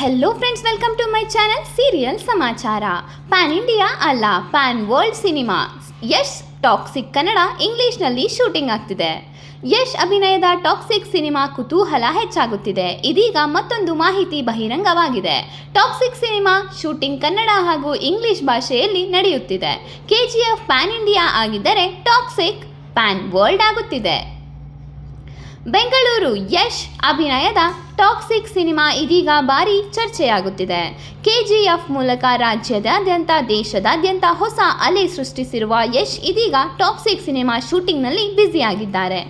Hello friends welcome to my channel serial ಸಮಾಚಾರ pan India ಅಲ್ಲ pan world cinema Yash Toxic Kannada ಇಂಗ್ಲಿಷ್ನಲ್ಲಿ shooting ಆಗ್ತಿದೆ. ಯಶ್ ಅಭಿನಯದ toxic cinema ಕುತೂಹಲ ಹೆಚ್ಚಾಗುತ್ತಿದೆ. ಇದೀಗ ಮತ್ತೊಂದು ಮಾಹಿತಿ ಬಹಿರಂಗವಾಗಿದೆ. ಟಾಕ್ಸಿಕ್ ಸಿನಿಮಾ ಶೂಟಿಂಗ್ ಕನ್ನಡ ಹಾಗೂ ಇಂಗ್ಲಿಷ್ ಭಾಷೆಯಲ್ಲಿ ನಡೆಯುತ್ತಿದೆ. ಕೆಜಿಎಫ್ ಪ್ಯಾನ್ ಇಂಡಿಯಾ ಆಗಿದ್ದರೆ ಟಾಕ್ಸಿಕ್ ಪ್ಯಾನ್ ವರ್ಲ್ಡ್ ಆಗುತ್ತಿದೆ. ಬೆಂಗಳೂರು ಯಶ್ ಅಭಿನಯದ ಟಾಕ್ಸಿಕ್ ಸಿನಿಮಾ ಇದೀಗ ಭಾರಿ ಚರ್ಚೆಯಾಗುತ್ತಿದೆ. ಕೆಜಿಎಫ್ ಮೂಲಕ ರಾಜ್ಯದಾದ್ಯಂತ, ದೇಶದಾದ್ಯಂತ ಹೊಸ ಅಲೆ ಸೃಷ್ಟಿಸಿರುವ ಯಶ್ ಇದೀಗ ಟಾಕ್ಸಿಕ್ ಸಿನಿಮಾ ಶೂಟಿಂಗ್ನಲ್ಲಿ ಬ್ಯುಸಿಯಾಗಿದ್ದಾರೆ.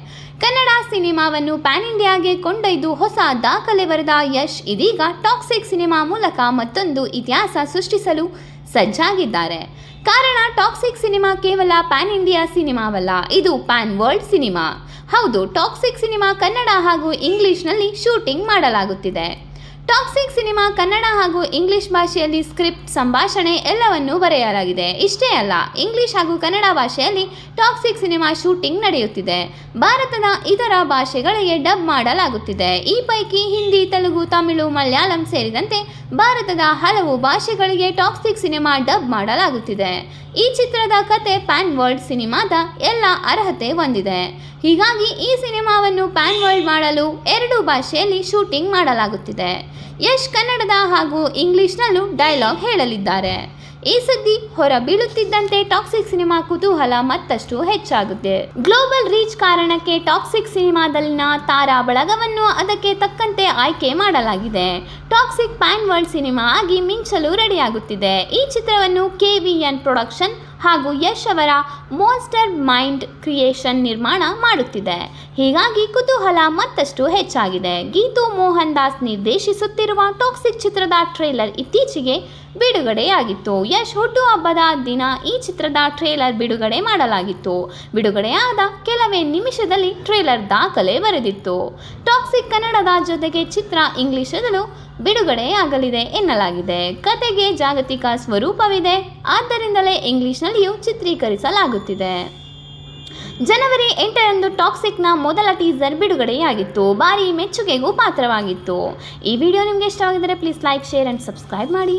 ಕನ್ನಡ ಸಿನಿಮಾವನ್ನು ಪ್ಯಾನ್ ಇಂಡಿಯಾಗೆ ಕೊಂಡೊಯ್ದು ಹೊಸ ದಾಖಲೆ ಬರೆದ ಯಶ್ ಇದೀಗ ಟಾಕ್ಸಿಕ್ ಸಿನಿಮಾ ಮೂಲಕ ಮತ್ತೊಂದು ಇತಿಹಾಸ ಸೃಷ್ಟಿಸಲು ಸಜ್ಜಾಗಿದ್ದಾರೆ. ಕಾರಣ, ಟಾಕ್ಸಿಕ್ ಸಿನಿಮಾ ಕೇವಲ ಪ್ಯಾನ್ ಇಂಡಿಯಾ ಸಿನಿಮಾವಲ್ಲ, ಇದು ಪ್ಯಾನ್ ವರ್ಲ್ಡ್ ಸಿನಿಮಾ. ಹೌದು, ಟಾಕ್ಸಿಕ್ ಸಿನಿಮಾ ಕನ್ನಡ ಹಾಗೂ ಇಂಗ್ಲಿಷ್ನಲ್ಲಿ ಶೂಟಿಂಗ್ ಮಾಡಲಾಗುತ್ತಿದೆ. ಟಾಕ್ಸಿಕ್ ಸಿನಿಮಾ ಕನ್ನಡ ಹಾಗೂ ಇಂಗ್ಲಿಷ್ ಭಾಷೆಯಲ್ಲಿ ಸ್ಕ್ರಿಪ್ಟ್ ಸಂಭಾಷಣೆ ಎಲ್ಲವನ್ನೂ ಬರೆಯಲಾಗಿದೆ. ಇಷ್ಟೇ ಅಲ್ಲ, ಇಂಗ್ಲಿಷ್ ಹಾಗೂ ಕನ್ನಡ ಭಾಷೆಯಲ್ಲಿ ಟಾಕ್ಸಿಕ್ ಸಿನಿಮಾ ಶೂಟಿಂಗ್ ನಡೆಯುತ್ತಿದೆ. ಭಾರತದ ಇತರ ಭಾಷೆಗಳಿಗೆ ಡಬ್ ಮಾಡಲಾಗುತ್ತಿದೆ. ಈ ಪೈಕಿ ಹಿಂದಿ, ತೆಲುಗು, ತಮಿಳು, ಮಲಯಾಳಂ ಸೇರಿದಂತೆ ಭಾರತದ ಹಲವು ಭಾಷೆಗಳಿಗೆ ಟಾಕ್ಸಿಕ್ ಸಿನಿಮಾ ಡಬ್ ಮಾಡಲಾಗುತ್ತಿದೆ. ಈ ಚಿತ್ರದ ಕತೆ ಪ್ಯಾನ್ ವರ್ಲ್ಡ್ ಸಿನಿಮಾದ ಎಲ್ಲ ಅರ್ಹತೆ ಹೊಂದಿದೆ. ಹೀಗಾಗಿ ಈ ಸಿನಿಮಾವನ್ನು ಪ್ಯಾನ್ ವರ್ಲ್ಡ್ ಮಾಡಲು ಎರಡು ಭಾಷೆಯಲ್ಲಿ ಶೂಟಿಂಗ್ ಮಾಡಲಾಗುತ್ತಿದೆ. ಯಶ್ ಕನ್ನಡದ ಹಾಗೂ ಇಂಗ್ಲಿಷ್ನಲ್ಲೂ ಡೈಲಾಗ್ ಹೇಳಲಿದ್ದಾರೆ. ಈ ಸುದ್ದಿ ಹೊರ ಬೀಳುತ್ತಿದ್ದಂತೆ ಟಾಕ್ಸಿಕ್ ಸಿನಿಮಾ ಕುತೂಹಲ ಮತ್ತಷ್ಟು ಹೆಚ್ಚಾಗುತ್ತೆ. ಗ್ಲೋಬಲ್ ರೀಚ್ ಕಾರಣಕ್ಕೆ ಟಾಕ್ಸಿಕ್ ಸಿನಿಮಾದಲ್ಲಿನ ತಾರಾ ಬಳಗವನ್ನು ಅದಕ್ಕೆ ತಕ್ಕಂತೆ ಆಯ್ಕೆ ಮಾಡಲಾಗಿದೆ. ಟಾಕ್ಸಿಕ್ ಪ್ಯಾನ್ ವರ್ಲ್ಡ್ ಸಿನಿಮಾ ಆಗಿ ಮಿಂಚಲು ರೆಡಿಯಾಗುತ್ತಿದೆ. ಈ ಚಿತ್ರವನ್ನು ಕೆ ವಿ ಎನ್ ಪ್ರೊಡಕ್ಷನ್ ಹಾಗೂ ಯಶ್ ಅವರ ಮೋಸ್ಟರ್ ಮೈಂಡ್ ಕ್ರಿಯೇಷನ್ ನಿರ್ಮಾಣ ಮಾಡುತ್ತಿದೆ. ಹೀಗಾಗಿ ಕುತೂಹಲ ಮತ್ತಷ್ಟು ಹೆಚ್ಚಾಗಿದೆ. ಗೀತು ಮೋಹನ್ ದಾಸ್ ನಿರ್ದೇಶಿಸುತ್ತಿರುವ ಟಾಕ್ಸಿಕ್ ಚಿತ್ರದ ಟ್ರೇಲರ್ ಇತ್ತೀಚೆಗೆ ಬಿಡುಗಡೆಯಾಗಿತ್ತು. ಯಶ್ ಹುಟ್ಟುಹಬ್ಬದ ದಿನ ಈ ಚಿತ್ರದ ಟ್ರೇಲರ್ ಬಿಡುಗಡೆ ಮಾಡಲಾಗಿತ್ತು. ಬಿಡುಗಡೆಯಾದ ಕೆಲವೇ ನಿಮಿಷದಲ್ಲಿ ಟ್ರೇಲರ್ ದಾಖಲೆ ಬರೆದಿತ್ತು. ಟಾಕ್ಸಿಕ್ ಕನ್ನಡದ ಜೊತೆಗೆ ಚಿತ್ರ ಇಂಗ್ಲಿಷದಲ್ಲೂ ಬಿಡುಗಡೆಯಾಗಲಿದೆ ಎನ್ನಲಾಗಿದೆ. ಕತೆಗೆ ಜಾಗತಿಕ ಸ್ವರೂಪವಿದೆ. ಆದ್ದರಿಂದಲೇ ಇಂಗ್ಲಿಷ್ನಲ್ಲಿಯೂ ಚಿತ್ರೀಕರಿಸಲಾಗುತ್ತಿದೆ. ಜನವರಿ ಎಂಟರಂದು ಟಾಕ್ಸಿಕ್ನ ಮೊದಲ ಟೀಸರ್ ಬಿಡುಗಡೆಯಾಗಿತ್ತು. ಭಾರಿ ಮೆಚ್ಚುಗೆಗೂ ಪಾತ್ರವಾಗಿತ್ತು. ಈ ವಿಡಿಯೋ ನಿಮಗೆ ಇಷ್ಟವಾಗಿದ್ದರೆ please like, share and subscribe ಮಾಡಿ.